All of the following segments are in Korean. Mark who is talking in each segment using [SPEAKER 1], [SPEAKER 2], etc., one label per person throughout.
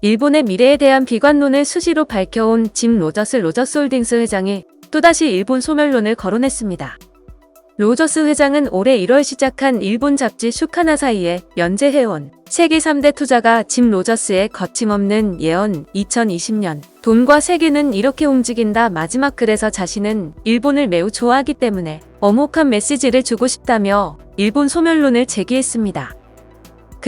[SPEAKER 1] 일본의 미래에 대한 비관론을 수시로 밝혀온 짐 로저스 로저스 홀딩스 회장이 또다시 일본 소멸론을 거론했습니다. 로저스 회장은 올해 1월 시작한 일본 잡지 슈카나 사이에 연재해온 세계 3대 투자가 짐 로저스의 거침없는 예언 2020년 돈과 세계는 이렇게 움직인다 마지막 글에서 자신은 일본을 매우 좋아하기 때문에 어목한 메시지를 주고 싶다며 일본 소멸론을 제기했습니다.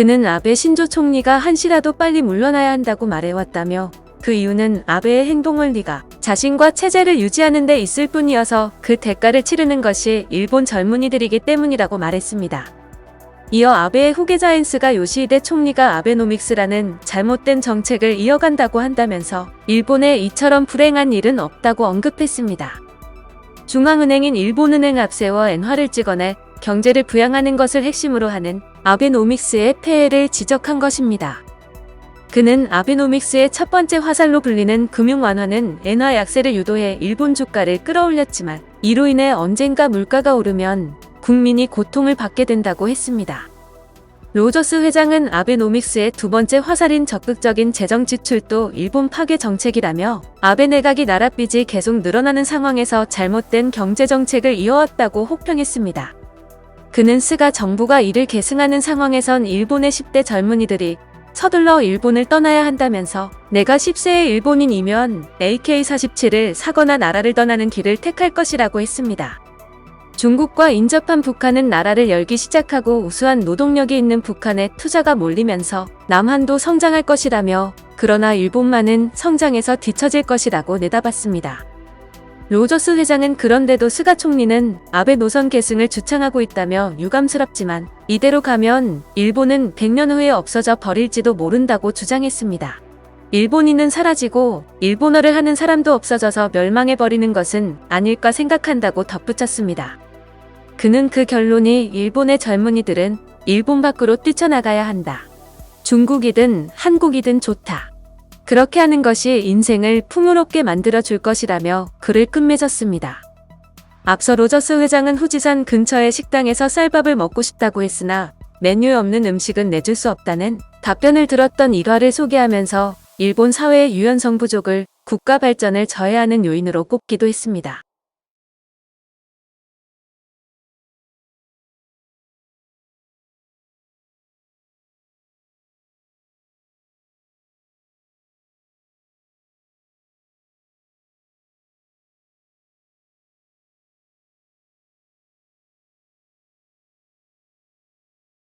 [SPEAKER 1] 그는 아베 신조 총리가 한시라도 빨리 물러나야 한다고 말해왔다며 그 이유는 아베의 행동을 리가 자신과 체제를 유지하는 데 있을 뿐이어서 그 대가를 치르는 것이 일본 젊은이들이기 때문이라고 말했습니다. 이어 아베의 후계자 엔스가 요시히데 총리가 아베노믹스라는 잘못된 정책을 이어간다고 한다면서 일본에 이처럼 불행한 일은 없다고 언급했습니다. 중앙은행인 일본은행 앞세워 엔화를 찍어내 경제를 부양하는 것을 핵심으로 하는 아베노믹스의 폐해를 지적한 것입니다. 그는 아베노믹스의 첫 번째 화살로 불리는 금융 완화는 엔화 약세를 유도해 일본 주가를 끌어올렸지만 이로 인해 언젠가 물가가 오르면 국민이 고통을 받게 된다고 했습니다. 로저스 회장은 아베노믹스의 두 번째 화살인 적극적인 재정 지출도 일본 파괴 정책이라며 아베 내각이 나라 빚이 계속 늘어나는 상황에서 잘못된 경제 정책을 이어왔다고 혹평했습니다. 그는 스가 정부가 이를 계승하는 상황에선 일본의 10대 젊은이들이 서둘러 일본을 떠나야 한다면서 내가 10세의 일본인이면 AK-47을 사거나 나라를 떠나는 길을 택할 것이라고 했습니다. 중국과 인접한 북한은 나라를 열기 시작하고 우수한 노동력이 있는 북한에 투자가 몰리면서 남한도 성장할 것이라며 그러나 일본만은 성장에서 뒤처질 것이라고 내다봤습니다. 로저스 회장은 그런데도 스가 총리는 아베 노선 계승을 주창하고 있다며 유감스럽지만 이대로 가면 일본은 100년 후에 없어져 버릴지도 모른다고 주장했습니다. 일본인은 사라지고 일본어를 하는 사람도 없어져서 멸망해 버리는 것은 아닐까 생각한다고 덧붙였습니다. 그는 그 결론이 일본의 젊은이들은 일본 밖으로 뛰쳐나가야 한다. 중국이든 한국이든 좋다. 그렇게 하는 것이 인생을 풍요롭게 만들어 줄 것이라며 글을 끝맺었습니다. 앞서 로저스 회장은 후지산 근처의 식당에서 쌀밥을 먹고 싶다고 했으나 메뉴에 없는 음식은 내줄 수 없다는 답변을 들었던 일화를 소개하면서 일본 사회의 유연성 부족을 국가 발전을 저해하는 요인으로 꼽기도 했습니다.